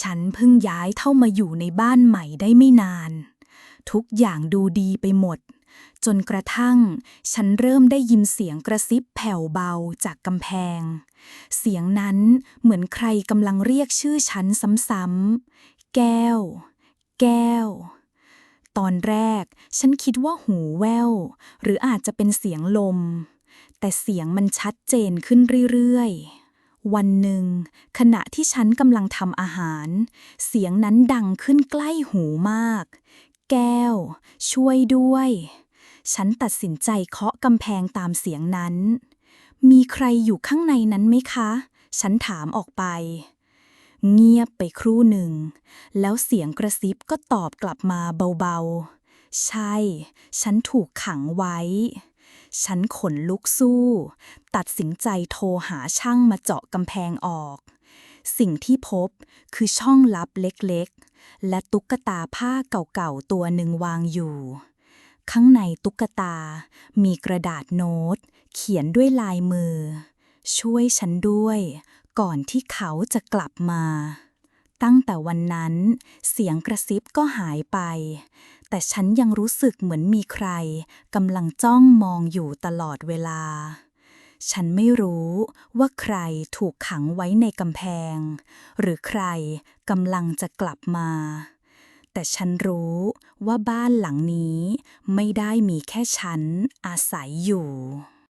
ฉันเพิ่งย้ายเข้ามาอยู่ในบ้านใหม่ได้ไม่นาน ทุกอย่างดูดีไปหมด จนกระทั่ง ฉันเริ่มได้ยินเสียงกระซิบแผ่วเบาจากกำแพง เสียงนั้นเหมือนใครกำลังเรียกชื่อฉันซ้ำๆ แก้ว แก้ว ตอนแรกฉันคิดว่าหูแว่ว หรืออาจจะเป็นเสียงลม แต่เสียงมันชัดเจนขึ้นเรื่อยๆ วันหนึ่ง ขณะที่ฉันกำลังทำอาหาร เสียงนั้นดังขึ้นใกล้หูมาก แก้ว ช่วยด้วย ฉันตัดสินใจเคาะกำแพงตามเสียงนั้น มีใครอยู่ข้างในนั้นไหมคะ ฉันถามออกไป เงียบไปครู่หนึ่ง แล้วเสียงกระซิบก็ตอบกลับมาเบาๆ ใช่ ฉันถูกขังไว้ ฉันขนลุกสู้ ตัดสินใจโทรหาช่างมาเจาะกำแพงออก สิ่งที่พบคือช่องลับเล็กๆ และตุ๊กตาผ้าเก่าๆ ตัวหนึ่งวางอยู่ ข้างในตุ๊กตา มีกระดาษโน้ต เขียนด้วยลายมือ ช่วยฉันด้วย ก่อนที่เขาจะกลับมา ตั้งแต่วันนั้น เสียงกระซิบก็หายไป แต่ฉันยังรู้สึกเหมือนมีใครกำลังจ้องมองอยู่ตลอดเวลา ฉันไม่รู้ว่าใครถูกขังไว้ในกำแพง หรือใครกำลังจะกลับมา แต่ฉันรู้ว่าบ้านหลังนี้ไม่ได้มีแค่ฉันอาศัยอยู่